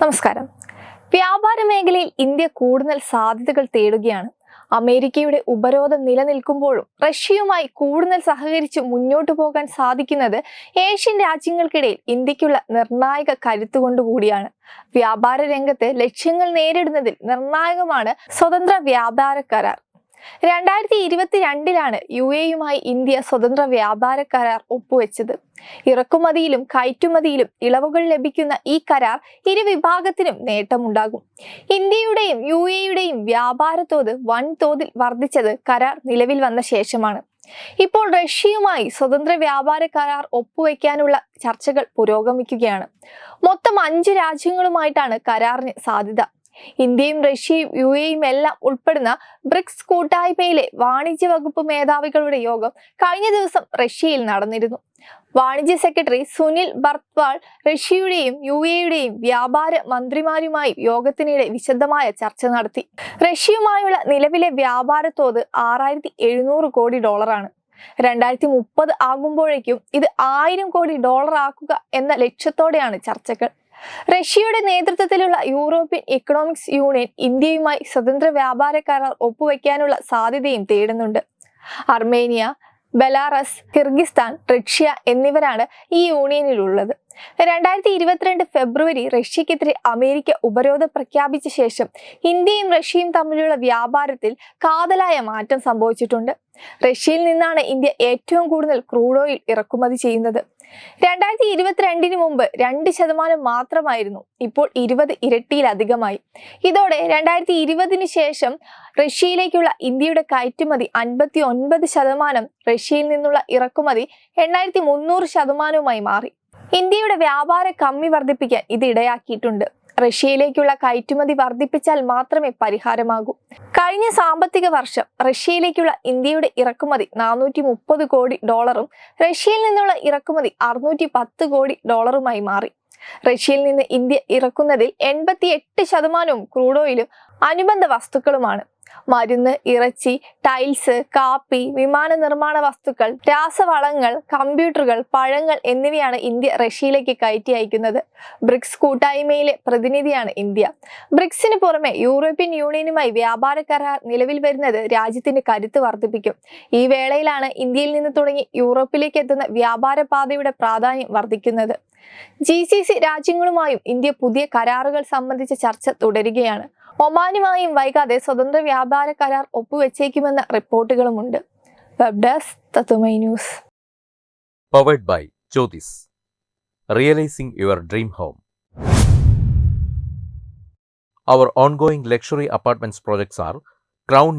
നമസ്കാരം. വ്യാപാര മേഖലയിൽ ഇന്ത്യ കൂടുതൽ സാധ്യതകൾ തേടുകയാണ്. അമേരിക്കയുടെ ഉപരോധം നിലനിൽക്കുമ്പോഴും റഷ്യയുമായി കൂടുതൽ സഹകരിച്ച് മുന്നോട്ടു പോകാൻ സാധിക്കുന്നത് ഏഷ്യൻ രാജ്യങ്ങൾക്കിടയിൽ ഇന്ത്യക്കുള്ള നിർണായക കരുത്തുകൊണ്ടുകൂടിയാണ് വ്യാപാര രംഗത്ത് ലക്ഷ്യങ്ങൾ നേരിടുന്നതിൽ നിർണായകമാണ് സ്വതന്ത്ര വ്യാപാര കരാർ. രണ്ടായിരത്തി ഇരുപത്തിരണ്ടിലാണ് യു എയുമായി ഇന്ത്യ സ്വതന്ത്ര വ്യാപാര കരാർ ഒപ്പുവെച്ചത്. ഇറക്കുമതിയിലും കയറ്റുമതിയിലും ഇളവുകൾ ലഭിക്കുന്ന ഈ കരാർ ഇരുവിഭാഗത്തിനും നേട്ടമുണ്ടാകും. ഇന്ത്യയുടെയും യു എയുടെയും വ്യാപാര തോത് വൻതോതിൽ വർദ്ധിച്ചത് കരാർ നിലവിൽ വന്ന ശേഷമാണ്. ഇപ്പോൾ റഷ്യയുമായി സ്വതന്ത്ര വ്യാപാര കരാർ ഒപ്പുവെക്കാനുള്ള ചർച്ചകൾ പുരോഗമിക്കുകയാണ്. മൊത്തം അഞ്ച് രാജ്യങ്ങളുമായിട്ടാണ് കരാറിന് സാധ്യത. ഇന്ത്യയും റഷ്യയും യു എയും എല്ലാം ഉൾപ്പെടുന്ന ബ്രിക്സ് കൂട്ടായ്മയിലെ വാണിജ്യ വകുപ്പ് മേധാവികളുടെ യോഗം കഴിഞ്ഞ ദിവസം റഷ്യയിൽ നടന്നിരുന്നു. വാണിജ്യ സെക്രട്ടറി സുനിൽ ബർത്വാൾ റഷ്യയുടെയും യു എയുടെയും വ്യാപാര മന്ത്രിമാരുമായി യോഗത്തിനിടെ വിശദമായ ചർച്ച നടത്തി. റഷ്യയുമായുള്ള നിലവിലെ വ്യാപാര തോത് ആറായിരത്തി എഴുന്നൂറ് കോടി ഡോളറാണ്. രണ്ടായിരത്തി മുപ്പത് ആകുമ്പോഴേക്കും ഇത് ആയിരം കോടി ഡോളർ ആക്കുക എന്ന ലക്ഷ്യത്തോടെയാണ് ചർച്ചകൾ. റഷ്യയുടെ നേതൃത്വത്തിലുള്ള യൂറോപ്യൻ ഇക്കണോമിക്സ് യൂണിയൻ ഇന്ത്യയുമായി സ്വതന്ത്ര വ്യാപാര കരാർ ഒപ്പുവെക്കാനുള്ള സാധ്യതയും തേടുന്നുണ്ട്. അർമേനിയ ബെലാറസ് കിർഗിസ്ഥാൻ റഷ്യ എന്നിവരാണ് ഈ യൂണിയനിലുള്ളത് രണ്ടായിരത്തി ഇരുപത്തിരണ്ട് ഫെബ്രുവരി റഷ്യക്കെതിരെ അമേരിക്ക ഉപരോധം പ്രഖ്യാപിച്ച ശേഷം ഇന്ത്യയും റഷ്യയും തമ്മിലുള്ള വ്യാപാരത്തിൽ കാതലായ മാറ്റം സംഭവിച്ചിട്ടുണ്ട്. റഷ്യയിൽ നിന്നാണ് ഇന്ത്യ ഏറ്റവും കൂടുതൽ ക്രൂഡ് ഓയിൽ ഇറക്കുമതി ചെയ്യുന്നത്. രണ്ടായിരത്തി ഇരുപത്തിരണ്ടിന് മുമ്പ് രണ്ട് ശതമാനം മാത്രമായിരുന്നു. ഇപ്പോൾ ഇരുപത് ഇരട്ടിയിലധികമായി. ഇതോടെ രണ്ടായിരത്തി ഇരുപതിന് ശേഷം റഷ്യയിലേക്കുള്ള ഇന്ത്യയുടെ കയറ്റുമതി അൻപത്തി ഒൻപത് ശതമാനം റഷ്യയിൽ നിന്നുള്ള ഇറക്കുമതി എണ്ണായിരത്തി മുന്നൂറ് ശതമാനവുമായി മാറി. ഇന്ത്യയുടെ വ്യാപാര കമ്മി വർദ്ധിപ്പിക്കാൻ ഇത് ഇടയാക്കിയിട്ടുണ്ട്. റഷ്യയിലേക്കുള്ള കയറ്റുമതി വർദ്ധിപ്പിച്ചാൽ മാത്രമേ പരിഹാരമാകൂ. കഴിഞ്ഞ സാമ്പത്തിക വർഷം റഷ്യയിലേക്കുള്ള ഇന്ത്യയുടെ ഇറക്കുമതി നാനൂറ്റി മുപ്പത് കോടി ഡോളറും റഷ്യയിൽ നിന്നുള്ള ഇറക്കുമതി അറുന്നൂറ്റി പത്ത് കോടി ഡോളറുമായി മാറി. റഷ്യയിൽ നിന്ന് ഇന്ത്യ ഇറക്കുന്നതിൽ എൺപത്തി എട്ട് ശതമാനവും ക്രൂഡ് ഓയിലും അനുബന്ധ വസ്തുക്കളുമാണ്. മരുന്ന് ഇറച്ചി ടൈൽസ് കാപ്പി വിമാന നിർമ്മാണ വസ്തുക്കൾ രാസവളങ്ങൾ കമ്പ്യൂട്ടറുകൾ പഴങ്ങൾ എന്നിവയാണ് ഇന്ത്യ റഷ്യയിലേക്ക് കയറ്റി അയക്കുന്നത്. ബ്രിക്സ് കൂട്ടായ്മയിലെ പ്രതിനിധിയാണ് ഇന്ത്യ. ബ്രിക്സിന് പുറമെ യൂറോപ്യൻ യൂണിയനുമായി വ്യാപാര കരാർ നിലവിൽ വരുന്നത് രാജ്യത്തിന്റെ കരുത്ത് വർദ്ധിപ്പിക്കും. ഈ വേളയിലാണ് ഇന്ത്യയിൽ നിന്ന് തുടങ്ങി യൂറോപ്പിലേക്ക് എത്തുന്ന വ്യാപാര പാതയുടെ പ്രാധാന്യം വർദ്ധിക്കുന്നത്. ജി സി സി രാജ്യങ്ങളുമായും ഇന്ത്യ പുതിയ കരാറുകൾ സംബന്ധിച്ച ചർച്ച തുടരുകയാണ് ഒമാനുമായും വൈകാതെ സ്വതന്ത്ര വ്യാപാര കരാർ ഒപ്പുവെച്ചേക്കുമെന്ന റിപ്പോർട്ടുകളുമുണ്ട് വെബ് ഡെസ്ക് തത്തുമൈ news powered by Jyotis. Realizing your dream home. Our ongoing luxury apartments projects are Crown